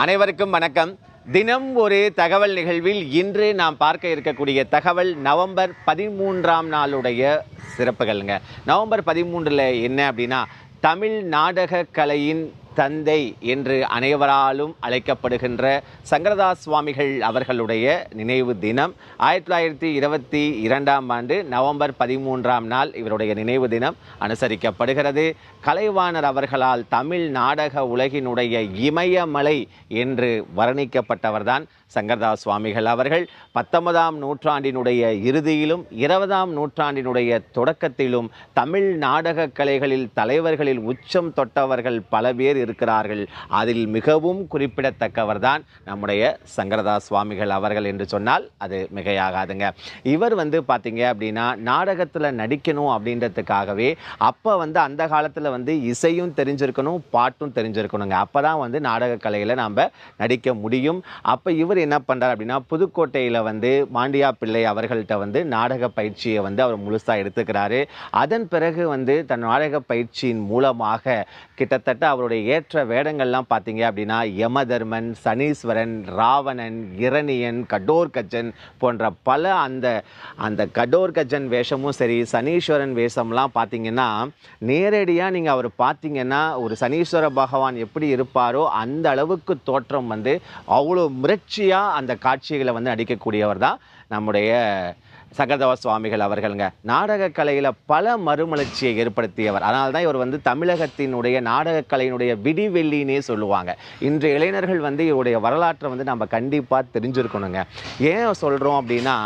அனைவருக்கும் வணக்கம். தினம் ஒரு தகவல் நிகழ்வில் இன்று நாம் பார்க்க இருக்கக்கூடிய தகவல் நவம்பர் பதிமூன்றாம் நாளுடைய சிறப்புகள்ங்க. நவம்பர் பதிமூன்றில் என்ன அப்படின்னா தமிழ் நாடக கலையின் தந்தை என்று அனைவராலும் அழைக்கப்படுகின்ற சங்கரதாஸ் சுவாமிகள் அவர்களுடைய நினைவு தினம். ஆயிரத்தி தொள்ளாயிரத்தி இருபத்தி இரண்டாம் ஆண்டு நவம்பர் பதிமூன்றாம் நாள் இவருடைய நினைவு தினம் அனுசரிக்கப்படுகிறது. கலைவாணர் அவர்களால் தமிழ் நாடக உலகினுடைய இமயமலை என்று வர்ணிக்கப்பட்டவர்தான் சங்கரதாஸ் சுவாமிகள் அவர்கள். பத்தொன்பதாம் நூற்றாண்டினுடைய இறுதியிலும் இருபதாம் நூற்றாண்டினுடைய தொடக்கத்திலும் தமிழ் நாடக கலைகளில் தலைவர்களில் உச்சம் தொட்டவர்கள் பல பேர் இருக்கிறார்கள். அதில் மிகவும் குறிப்பிடத்தக்கவர்தான் நம்முடைய சங்கரதாஸ் சுவாமிகள் அவர்கள் என்று சொன்னால் அது மிகையாகாதுங்க. இவர் வந்து பார்த்தீங்க அப்படின்னா நாடகத்தில் நடிக்கணும் அப்படின்றதுக்காகவே அப்போ வந்து அந்த காலத்தில் வந்து இசையும் தெரிஞ்சிருக்கணும் பாட்டும் தெரிஞ்சிருக்கணுங்க. அப்போ தான் வந்து நாடக கலையில் நாம் நடிக்க முடியும். அப்போ இவர் என்ன பண்ணுறார் அப்படின்னா புதுக்கோட்டையில் வந்து மாண்டியா பிள்ளை அவர்கள்ட்ட வந்து நாடக பயிற்சியை வந்து அவர் முழுசாக எடுத்துக்கிறாரு. அதன் பிறகு வந்து தன் நாடக பயிற்சியின் மூலமாக கிட்டத்தட்ட அவருடைய ஏற்ற வேடங்கள்லாம் பார்த்தீங்க அப்படின்னா யமதர்மன் சனீஸ்வரன் ராவணன் இரணியன் கடோர்கஜன் போன்ற பல அந்த அந்த கடோர்கஜன் வேஷமும் சரி சனீஸ்வரன் வேஷம்லாம் பார்த்தீங்கன்னா நேரடியாக நீங்கள் அவர் பார்த்தீங்கன்னா ஒரு சனீஸ்வர பகவான் எப்படி இருப்பாரோ அந்த அளவுக்கு தோற்றம் வந்து அவ்வளோ முரட்சியாக அந்த காட்சிகளை வந்து அடிக்கக்கூடியவர் தான் நம்முடைய சகதவ சுவாமிகள் அவர்களுங்க. நாடக கலையில் பல மறுமலர்ச்சியை ஏற்படுத்தியவர். அதனால தான் இவர் வந்து தமிழகத்தினுடைய நாடக கலையினுடைய விடிவெள்ளினே சொல்லுவாங்க. இன்று இளைஞர்கள் வந்து இவருடைய வரலாற்றை வந்து நம்ம கண்டிப்பாக தெரிஞ்சிருக்கணுங்க. ஏன் சொல்கிறோம் அப்படின்னா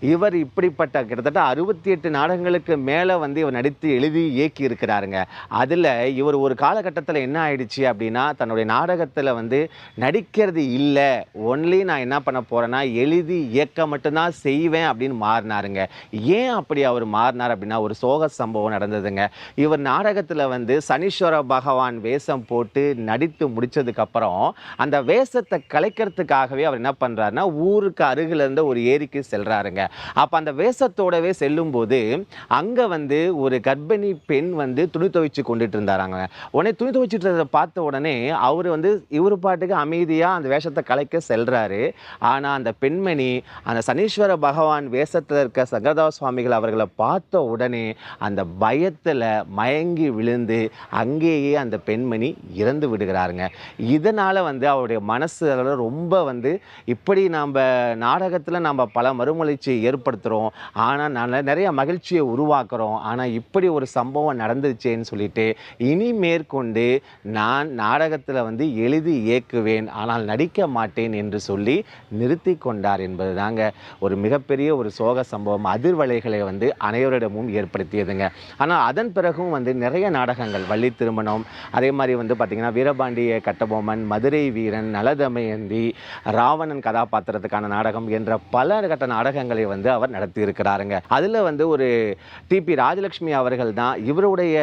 இவர் இப்படிப்பட்ட கிட்டத்தட்ட அறுபத்தி எட்டு நாடகங்களுக்கு மேலே வந்து இவர் நடித்து எழுதி இயக்கி இருக்கிறாருங்க அதில் இவர் ஒரு காலகட்டத்தில் என்ன ஆயிடுச்சு அப்படின்னா தன்னுடைய நாடகத்தில் வந்து நடிக்கிறது இல்லை. ஒன்லி நான் என்ன பண்ண போகிறேன்னா எழுதி இயக்க மட்டும்தான் செய்வேன் அப்படின்னு மாறினாருங்க ஏன் அப்படி அவர் மாறினார் அப்படின்னா ஒரு சோக சம்பவம் நடந்ததுங்க. இவர் நாடகத்தில் வந்து சனீஸ்வர பகவான் வேஷம் போட்டு நடித்து முடிச்சதுக்கப்புறம் அந்த வேஷத்தை கலைக்கிறதுக்காகவே அவர் என்ன பண்ணுறாருன்னா ஊருக்கு அருகில் இருந்த ஒரு ஏரிக்கு செல்றாருங்க. அப்போ அந்த வேஷத்தோடவே செல்லும்போது அங்கே வந்து ஒரு கர்ப்பிணி பெண் வந்து துணி துவைச்சு கொண்டுட்டு இருந்தாராங்க உடனே துணி துவைச்சிட்டு இருந்ததை பார்த்த உடனே அவர் வந்து இவர் பாட்டுக்கு அமைதியாக அந்த வேஷத்தை கலைக்க செல்கிறாரு ஆனால் அந்த பெண்மணி அந்த சனீஸ்வர பகவான் வேஷத்தில் இருக்க சங்கரதாஸ் சுவாமிகள் அவர்களை பார்த்த உடனே அந்த பயத்தில் மயங்கி விழுந்து அங்கேயே அந்த பெண்மணி இறந்து விடுகிறாருங்க. இதனால் வந்து அவருடைய மனசு ரொம்ப வந்து இப்படி நாம் நாடகத்தில் நம்ம பல மறுமலர்ச்சியை ஏற்படுத்துகிறோம் ஆனால் நல்ல நிறைய மகிழ்ச்சியை உருவாக்குறோம். ஆனால் இப்படி ஒரு சம்பவம் நடந்துருச்சேன்னு சொல்லிட்டு இனி மேற்கொண்டு நான் நாடகத்தில் வந்து எழுதி இயக்குவேன் ஆனால் நடிக்க மாட்டேன் என்று சொல்லி நிறுத்தி கொண்டார் என்பது தாங்க ஒரு மிகப்பெரிய ஒரு சோக சம்பவம் அதிர்வலைகளை வந்து அனைவரிடமும் ஏற்படுத்தியதுங்க. ஆனால் அதன் பிறகும் வந்து நிறைய நாடகங்கள் வள்ளி திருமணம் அதே மாதிரி வந்து பார்த்திங்கன்னா வீரபாண்டிய கட்டபொம்மன் மதுரை வீரன் நலதமயந்தி ராவணன் கதாபாத்திரத்துக்கான நாடகம் என்ற பல கட்ட நாடகங்களை வந்து அவர் நடத்தியிருக்கிறாருங்க. அதில் வந்து ஒரு டிபி ராஜலட்சுமி அவர்கள் தான் இவருடைய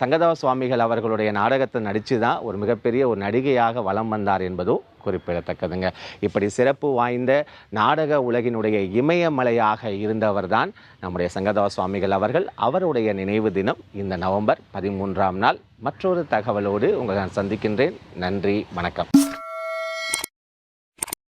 சங்கதவ சுவாமிகள் அவர்களுடைய நாடகத்தை நடித்து தான் ஒரு மிகப்பெரிய ஒரு நடிகையாக வலம் வந்தார் என்பதும் குறிப்பிடத்தக்கதுங்க. இப்படி சிறப்பு வாய்ந்த நாடக உலகினுடைய இமயமலையாக இருந்தவர் தான் நம்முடைய சங்கதவ சுவாமிகள் அவர்கள். அவருடைய நினைவு தினம் இந்த நவம்பர் பதிமூன்றாம் நாள். மற்றொரு தகவலோடு உங்களை நான் சந்திக்கின்றேன். நன்றி வணக்கம்.